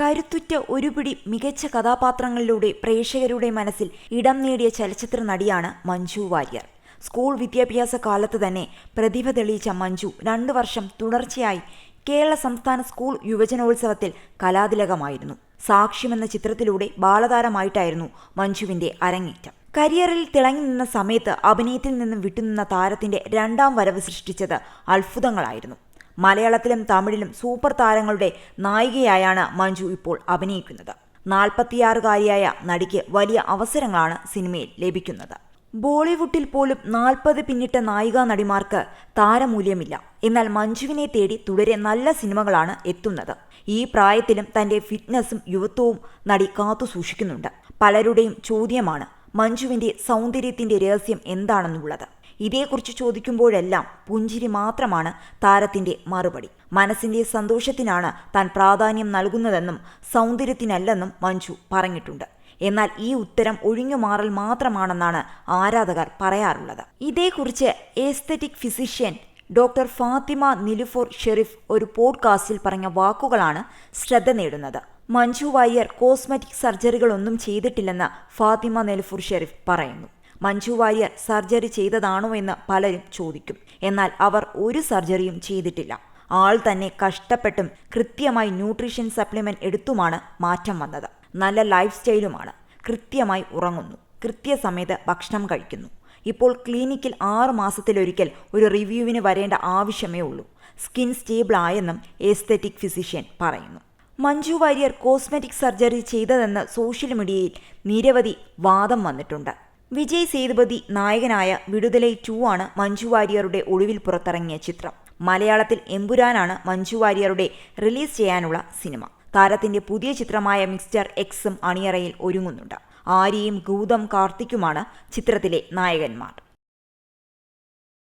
കരുത്തുറ്റ ഒരുപിടി മികച്ച കഥാപാത്രങ്ങളിലൂടെ പ്രേക്ഷകരുടെ മനസ്സിൽ ഇടം നേടിയ ചലച്ചിത്ര നടിയാണ് മഞ്ജു വാര്യർ. സ്കൂൾ വിദ്യാഭ്യാസ കാലത്ത് തന്നെ പ്രതിഭ തെളിയിച്ച മഞ്ജു രണ്ടു വർഷം തുടർച്ചയായി കേരള സംസ്ഥാന സ്കൂൾ യുവജനോത്സവത്തിൽ കലാതിലകമായിരുന്നു. സാക്ഷ്യം എന്ന ചിത്രത്തിലൂടെ ബാലതാരമായിട്ടായിരുന്നു മഞ്ജുവിന്റെ അരങ്ങേറ്റം. കരിയറിൽ തിളങ്ങി നിന്ന സമയത്ത് അഭിനയത്തിൽ നിന്നും വിട്ടുനിന്ന താരത്തിന്റെ രണ്ടാം വരവ് സൃഷ്ടിച്ചത് അത്ഭുതങ്ങളായിരുന്നു. മലയാളത്തിലും തമിഴിലും സൂപ്പർ താരങ്ങളുടെ നായികയായാണ് മഞ്ജു ഇപ്പോൾ അഭിനയിക്കുന്നത്. നാൽപ്പത്തിയാറുകാരിയായ നടിക്ക് വലിയ അവസരങ്ങളാണ് സിനിമയിൽ ലഭിക്കുന്നത്. ബോളിവുഡിൽ പോലും നാൽപ്പത് പിന്നിട്ട നായികാ നടിമാർക്ക് താരമൂല്യമില്ല. എന്നാൽ മഞ്ജുവിനെ തേടി തുടരെ നല്ല സിനിമകളാണ് എത്തുന്നത്. ഈ പ്രായത്തിലും തന്റെ ഫിറ്റ്നസ്സും യുവത്വവും നടി കാത്തു സൂക്ഷിക്കുന്നുണ്ട് പലരുടെയും ചോദ്യമാണ് മഞ്ജുവിന്റെ സൗന്ദര്യത്തിന്റെ രഹസ്യം എന്താണെന്നുള്ളത്. ഇതേക്കുറിച്ച് ചോദിക്കുമ്പോഴെല്ലാം പുഞ്ചിരി മാത്രമാണ് താരത്തിന്റെ മറുപടി. മനസ്സിന്റെ സന്തോഷത്തിനാണ് താൻ പ്രാധാന്യം നൽകുന്നതെന്നും സൗന്ദര്യത്തിനല്ലെന്നും മഞ്ജു പറഞ്ഞിട്ടുണ്ട്. എന്നാൽ ഈ ഉത്തരം ഒഴിഞ്ഞു മാറൽ മാത്രമാണെന്നാണ് ആരാധകർ പറയാറുള്ളത്. ഇതേക്കുറിച്ച് aesthetic physician doctor Fathima Nilufar Sherif ഒരു പോഡ്കാസ്റ്റിൽ പറഞ്ഞ വാക്കുകളാണ് ശ്രദ്ധ നേടുന്നത്. മഞ്ജു വാര്യർ കോസ്മെറ്റിക് സർജറികളൊന്നും ചെയ്തിട്ടില്ലെന്ന് ഫാത്തിമ നെലുഫൂർ ഷെരീഫ് പറയുന്നു. മഞ്ജു വാര്യർ സർജറി ചെയ്തതാണോ എന്ന് പലരും ചോദിക്കും. എന്നാൽ അവർ ഒരു സർജറിയും ചെയ്തിട്ടില്ല. ആൾ തന്നെ കഷ്ടപ്പെട്ടും കൃത്യമായി ന്യൂട്രീഷൻ സപ്ലിമെന്റ് എടുത്തുമാണ് മാറ്റം വന്നത്. നല്ല ലൈഫ് സ്റ്റൈലുമാണ്. കൃത്യമായി ഉറങ്ങുന്നു. കൃത്യസമയത്ത് ഭക്ഷണം കഴിക്കുന്നു. ഇപ്പോൾ ക്ലിനിക്കിൽ ആറ് മാസത്തിലൊരിക്കൽ ഒരു റിവ്യൂവിന് വരേണ്ട ആവശ്യമേ ഉള്ളൂ. സ്കിൻ സ്റ്റേബിൾ ആയെന്നും എസ്തെറ്റിക് ഫിസിഷ്യൻ പറയുന്നു. മഞ്ജു വാര്യർ കോസ്മെറ്റിക് സർജറി ചെയ്തതെന്ന് സോഷ്യൽ മീഡിയയിൽ നിരവധി വാദം വന്നിട്ടുണ്ട്. വിജയ് സേതുപതി നായകനായ വിടുതലൈ ടു ആണ് മഞ്ജു വാര്യറുടെ ഒളിവിൽ പുറത്തിറങ്ങിയ ചിത്രം. മലയാളത്തിൽ എമ്പുരാനാണ് മഞ്ജു വാര്യറുടെ റിലീസ് ചെയ്യാനുള്ള സിനിമ. താരത്തിന്റെ പുതിയ ചിത്രമായ മിക്സ്ചർ എക്സും അണിയറയിൽ ഒരുങ്ങുന്നുണ്ട്. ആര്യയും ഗൗതം കാർത്തിക്കുമാണ് ചിത്രത്തിലെ നായകന്മാർ.